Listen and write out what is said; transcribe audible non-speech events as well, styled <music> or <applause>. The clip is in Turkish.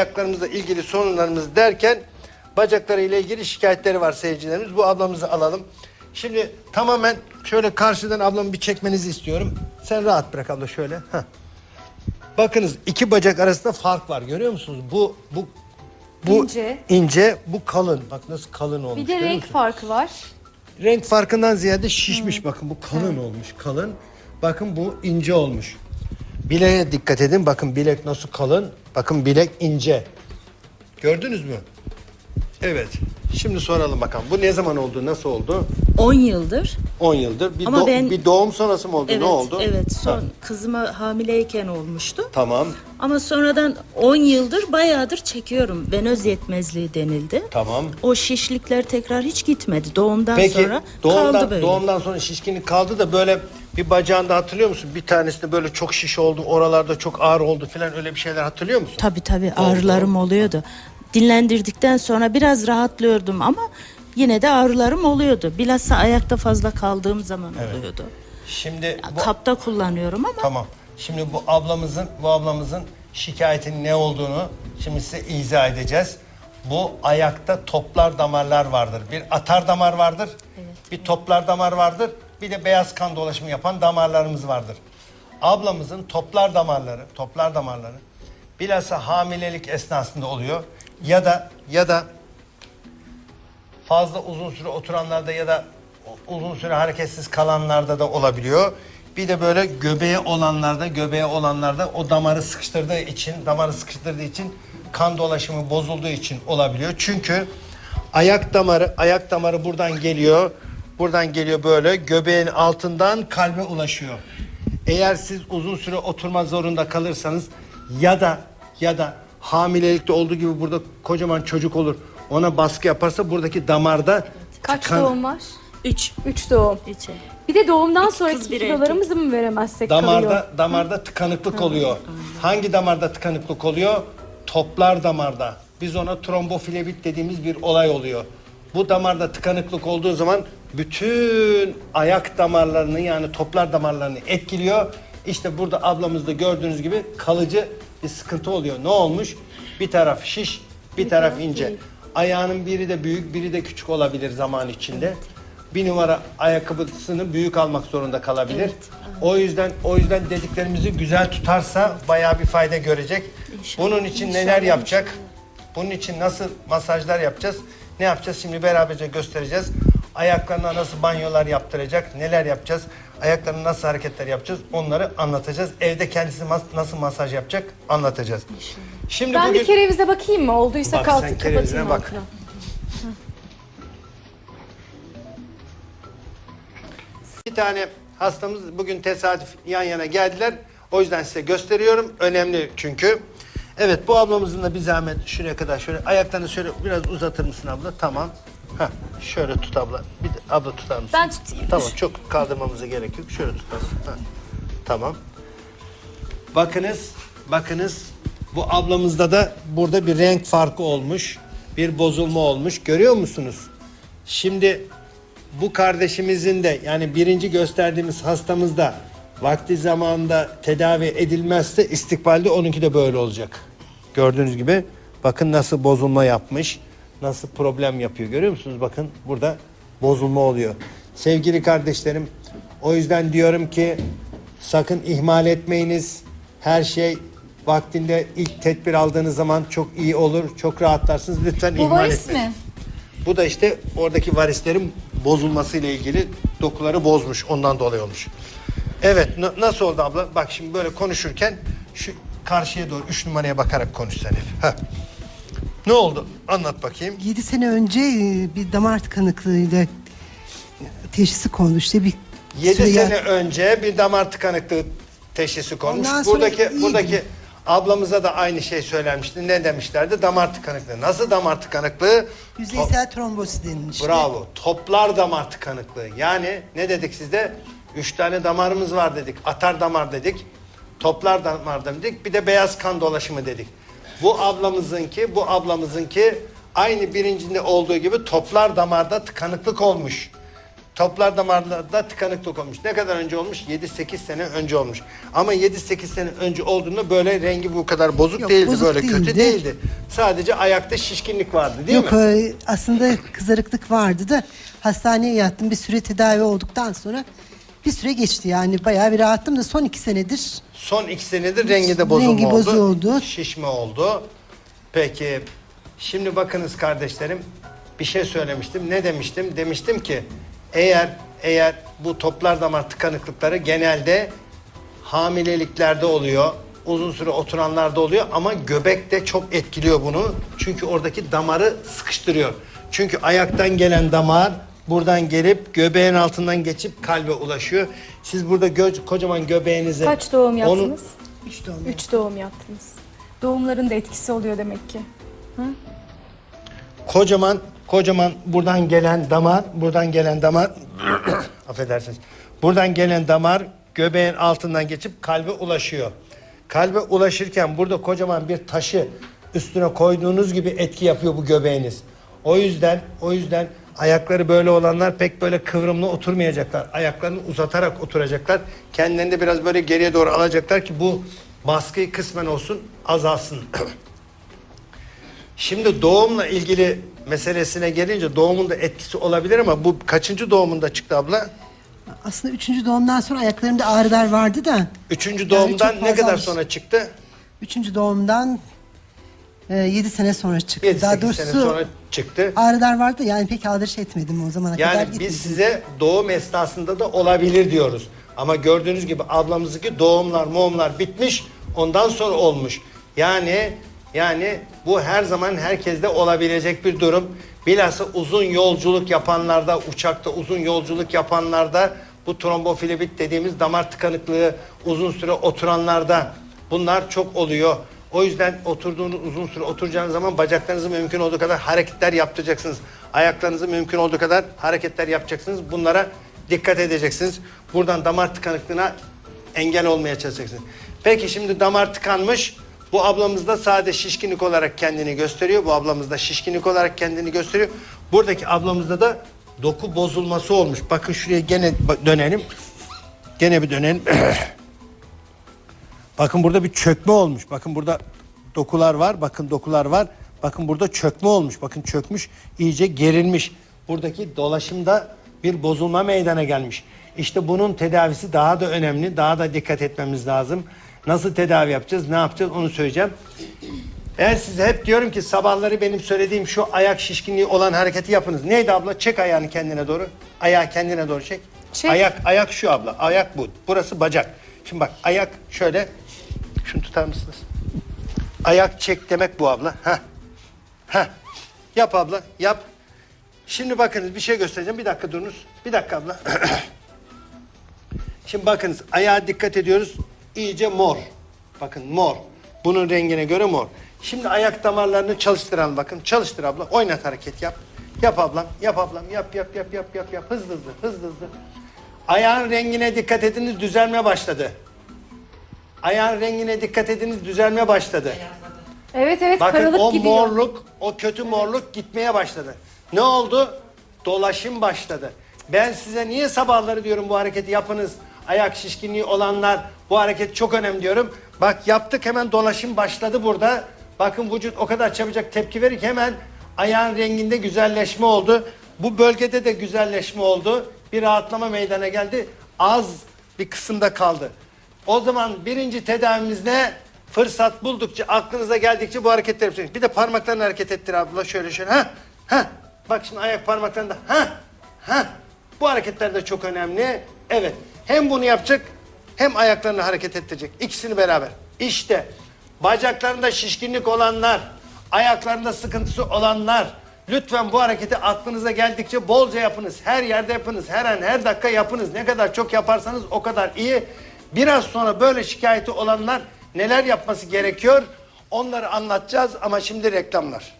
ayaklarımızla ilgili sorunlarımız derken bacaklarıyla ilgili şikayetleri var seyircilerimiz. Bu ablamızı alalım. Şimdi tamamen şöyle karşıdan ablamı bir çekmenizi istiyorum. Sen rahat bırak abla şöyle. Heh. Bakınız iki bacak arasında fark var görüyor musunuz? Bu bu bu İnce. ince, bu kalın. Bak nasıl kalın olmuş. Bir de renk musun? farkı var. Renk farkından ziyade şişmiş bakın bu kalın olmuş kalın. Bakın bu ince olmuş. Bileğe dikkat edin bakın bilek nasıl kalın. Bakın bilek ince. Gördünüz mü? Evet. Şimdi soralım bakalım. Bu ne zaman oldu? Nasıl oldu? 10 yıldır. 10 yıldır. Bir, Ama do- ben- bir doğum sonrası mı oldu? Evet, ne oldu? evet. Son Ha, kızıma hamileyken olmuştu. Tamam. Ama sonradan 10 yıldır bayağıdır çekiyorum. Venöz yetmezliği denildi. Tamam. O şişlikler tekrar hiç gitmedi. Doğumdan Peki sonra doğumdan, kaldı böyle. doğumdan sonra şişkinlik kaldı da böyle bir bacağında hatırlıyor musun? Bir tanesinde böyle çok şiş oldu, oralarda çok ağrı oldu falan öyle bir şeyler hatırlıyor musun? Tabii tabii ağrılarım oluyordu. Dinlendirdikten sonra biraz rahatlıyordum ama yine de ağrılarım oluyordu. Bilhassa ayakta fazla kaldığım zaman oluyordu. Şimdi bu Kapta kullanıyorum ama Tamam. Şimdi bu ablamızın bu ablamızın şikayetinin ne olduğunu şimdi size izah edeceğiz. Bu ayakta toplar damarlar vardır. Bir atar damar vardır. bir toplar damar vardır. Bir de beyaz kan dolaşımı yapan damarlarımız vardır. Ablamızın toplar damarları, toplar damarları bilhassa hamilelik esnasında oluyor. Ya da ya da fazla uzun süre oturanlarda ya da uzun süre hareketsiz kalanlarda da olabiliyor. Bir de böyle göbeğe olanlarda, göbeğe olanlarda o damarı sıkıştırdığı için, damarı sıkıştırdığı için kan dolaşımı bozulduğu için olabiliyor. Çünkü ayak damarı, ayak damarı buradan geliyor. Buradan geliyor böyle göbeğin altından kalbe ulaşıyor. Eğer siz uzun süre oturma zorunda kalırsanız ya da ya da hamilelikte olduğu gibi burada kocaman çocuk olur. Ona baskı yaparsa buradaki damarda Kaç kan- doğum var? 3 3 doğum. içe. Bir de doğumdan sonraki bir kilolarımızı mı veremezsek kalıyor? damarda damarda tıkanıklık oluyor. Hangi damarda tıkanıklık oluyor? Toplar damarda. Biz ona trombofilebit dediğimiz bir olay oluyor. Bu damarda tıkanıklık olduğu zaman bütün ayak damarlarını yani toplar damarlarını etkiliyor. İşte burada ablamızda gördüğünüz gibi kalıcı bir sıkıntı oluyor. Ne olmuş? Bir taraf şiş, bir, taraf taraf ince. değil. Ayağının biri de büyük, biri de küçük olabilir zaman içinde. Bir numara ayakkabısını büyük almak zorunda kalabilir. O yüzden o yüzden dediklerimizi güzel tutarsa bayağı bir fayda görecek. İnşallah. Bunun için neler yapacak? Bunun için nasıl masajlar yapacağız? Ne yapacağız? Şimdi beraberce göstereceğiz. Ayaklarına nasıl banyolar yaptıracak? Neler yapacağız? Ayaklarına nasıl hareketler yapacağız? Onları anlatacağız. Evde kendisi mas- nasıl masaj yapacak? Anlatacağız. Şimdi Ben bugün bir kerevize bakayım mı? Olduysa Bak kalk, sen kerevizine bak. altına. İki tane hastamız bugün tesadüf yan yana geldiler. O yüzden size gösteriyorum. Önemli çünkü. Evet bu ablamızın da bir zahmet şuraya kadar şöyle ayaklarını şöyle biraz uzatır mısın abla? Tamam. Heh, şöyle tut abla. Bir de, abla tutar mısın? Ben tutayım. Tamam çok kaldırmamıza gerek yok. Şöyle tutarsın. Heh, Tamam. Bakınız, bakınız bu ablamızda da burada bir renk farkı olmuş. Bir bozulma olmuş. Görüyor musunuz? Şimdi bu kardeşimizin de yani birinci gösterdiğimiz hastamızda vakti zamanında tedavi edilmezse istikbalde onunki de böyle olacak. Gördüğünüz gibi bakın nasıl bozulma yapmış. Nasıl problem yapıyor görüyor musunuz? Bakın burada bozulma oluyor. Sevgili kardeşlerim o yüzden diyorum ki sakın ihmal etmeyiniz. Her şey vaktinde ilk tedbir aldığınız zaman çok iyi olur. Çok rahatlarsınız. Lütfen Bu ihmal varis etmeyin. mi? Bu da işte oradaki varislerin bozulmasıyla ilgili dokuları bozmuş. Ondan dolayı olmuş. Evet n- nasıl oldu abla? Bak şimdi böyle konuşurken şu karşıya doğru 3 numaraya bakarak konuş sen. Heh. Ne oldu? Anlat bakayım. 7 sene önce e, bir damar tıkanıklığıyla teşhisi kondu işte bir 7 süre- sene önce bir damar tıkanıklığı teşhisi konmuş. Ondan sonra Buradaki buradaki ablamıza da aynı şey söylenmişti. Ne demişlerdi? Damar tıkanıklığı. Nasıl damar tıkanıklığı? yüzeysel trombosi denilmişti. Bravo. Toplar damar tıkanıklığı. Yani ne dedik sizde? Üç tane damarımız var dedik. Atar damar dedik. Toplar damar dedik. Bir de beyaz kan dolaşımı dedik. Bu ablamızınki, bu ablamızınki aynı birincinde olduğu gibi toplar damarda tıkanıklık olmuş. Toplar damarlarda tıkanıklık olmuş. Ne kadar önce olmuş? 7-8 sene önce olmuş. Ama 7-8 sene önce olduğunda böyle rengi bu kadar bozuk Yok, değildi. bozuk böyle kötü değildi. değildi. Sadece ayakta şişkinlik vardı değil Yok mi? e, aslında kızarıklık vardı da hastaneye yattım. Bir süre tedavi olduktan sonra bir süre geçti yani. Bayağı bir rahattım da son iki senedir Son iki senedir rengi de bozulma Rengi oldu. bozuldu. Şişme oldu. Peki şimdi bakınız kardeşlerim bir şey söylemiştim. Ne demiştim? Demiştim ki eğer eğer bu toplar damar tıkanıklıkları genelde hamileliklerde oluyor. Uzun süre oturanlarda oluyor ama göbek de çok etkiliyor bunu. Çünkü oradaki damarı sıkıştırıyor. Çünkü ayaktan gelen damar buradan gelip göbeğin altından geçip kalbe ulaşıyor. Siz burada gö- kocaman göbeğinize Kaç doğum yaptınız? üç doğum. Üç doğum yaptınız. Doğumların da etkisi oluyor demek ki. kocaman kocaman buradan gelen damar, buradan gelen damar <clears throat> affedersiniz. Buradan gelen damar göbeğin altından geçip kalbe ulaşıyor. Kalbe ulaşırken burada kocaman bir taşı üstüne koyduğunuz gibi etki yapıyor bu göbeğiniz. O yüzden o yüzden ayakları böyle olanlar pek böyle kıvrımlı oturmayacaklar. Ayaklarını uzatarak oturacaklar. Kendilerini de biraz böyle geriye doğru alacaklar ki bu baskıyı kısmen olsun azalsın. <clears throat> Şimdi doğumla ilgili meselesine gelince doğumun da etkisi olabilir ama bu kaçıncı doğumunda çıktı abla? Aslında üçüncü doğumdan sonra ayaklarımda ağrılar vardı da. Üçüncü Yani doğumdan çok ne kadar sonra çıktı? Üçüncü doğumdan e, yedi sene sonra çıktı. 7 Daha 8 doğrusu sene sonra çıktı. ağrılar vardı yani pek aldırış etmedim o zamana kadar Yani biz size doğum esnasında da olabilir diyoruz. Ama gördüğünüz gibi ablamızdaki doğumlar, moğumlar bitmiş, ondan sonra olmuş. Yani yani bu her zaman herkeste olabilecek bir durum. Bilhassa uzun yolculuk yapanlarda, uçakta uzun yolculuk yapanlarda bu trombofilibit dediğimiz damar tıkanıklığı uzun süre oturanlarda bunlar çok oluyor. O yüzden oturduğunuz uzun süre oturacağınız zaman bacaklarınızı mümkün olduğu kadar hareketler yaptıracaksınız. Ayaklarınızı mümkün olduğu kadar hareketler yapacaksınız. Bunlara dikkat edeceksiniz. Buradan damar tıkanıklığına engel olmaya çalışacaksınız. Peki şimdi damar tıkanmış. Bu ablamızda sade şişkinlik olarak kendini gösteriyor. Bu ablamızda şişkinlik olarak kendini gösteriyor. Buradaki ablamızda da doku bozulması olmuş. Bakın şuraya gene dönelim. Gene bir dönelim. <clears throat> Bakın burada bir çökme olmuş. Bakın burada dokular var. Bakın dokular var. Bakın burada çökme olmuş. Bakın çökmüş. iyice gerilmiş. Buradaki dolaşımda bir bozulma meydana gelmiş. İşte bunun tedavisi daha da önemli. Daha da dikkat etmemiz lazım. Nasıl tedavi yapacağız? Ne yapacağız? Onu söyleyeceğim. Ben size hep diyorum ki sabahları benim söylediğim şu ayak şişkinliği olan hareketi yapınız. Neydi abla? Çek ayağını kendine doğru. Ayağı kendine doğru çek. Çek. Ayak ayak şu abla. Ayak bu. Burası bacak. Şimdi bak ayak şöyle. Şunu tutar mısınız? Ayak çek demek bu abla. Ha. Ha. Yap abla. Yap. Şimdi bakınız bir şey göstereceğim. Bir dakika durunuz. Bir dakika abla. <clears throat> Şimdi bakınız ayağa dikkat ediyoruz. İyice mor. Bakın mor. Bunun rengine göre mor. Şimdi ayak damarlarını çalıştıralım bakın. Çalıştır abla. Oynat hareket yap. Yap ablam. Yap ablam. Yap yap yap yap yap yap. Hızlı hızlı. Hızlı hızlı. Ayağın rengine dikkat ediniz düzelme başladı. Ayağın rengine dikkat ediniz düzelme başladı. Evet evet Bakın karalık o gidiyor. morluk, o kötü morluk gitmeye başladı. Ne oldu? Dolaşım başladı. Ben size niye sabahları diyorum bu hareketi yapınız. Ayak şişkinliği olanlar bu hareket çok önemli diyorum. Bak yaptık hemen dolaşım başladı burada. Bakın vücut o kadar çabucak tepki verir ki hemen ayağın renginde güzelleşme oldu. Bu bölgede de güzelleşme oldu. Bir rahatlama meydana geldi. Az bir kısımda kaldı. O zaman birinci tedavimiz ne? Fırsat buldukça, aklınıza geldikçe bu hareketleri yapacaksınız. Bir de parmaklarını hareket ettir abla. Şöyle şöyle. Ha, ha. Bak şimdi ayak parmaklarında. Ha, ha. Bu hareketler de çok önemli. Evet. Hem bunu yapacak, hem ayaklarını hareket ettirecek. İkisini beraber. İşte bacaklarında şişkinlik olanlar, ayaklarında sıkıntısı olanlar, lütfen bu hareketi aklınıza geldikçe bolca yapınız. Her yerde yapınız. Her an, her dakika yapınız. Ne kadar çok yaparsanız o kadar iyi. Biraz sonra böyle şikayeti olanlar neler yapması gerekiyor? Onları anlatacağız ama şimdi reklamlar.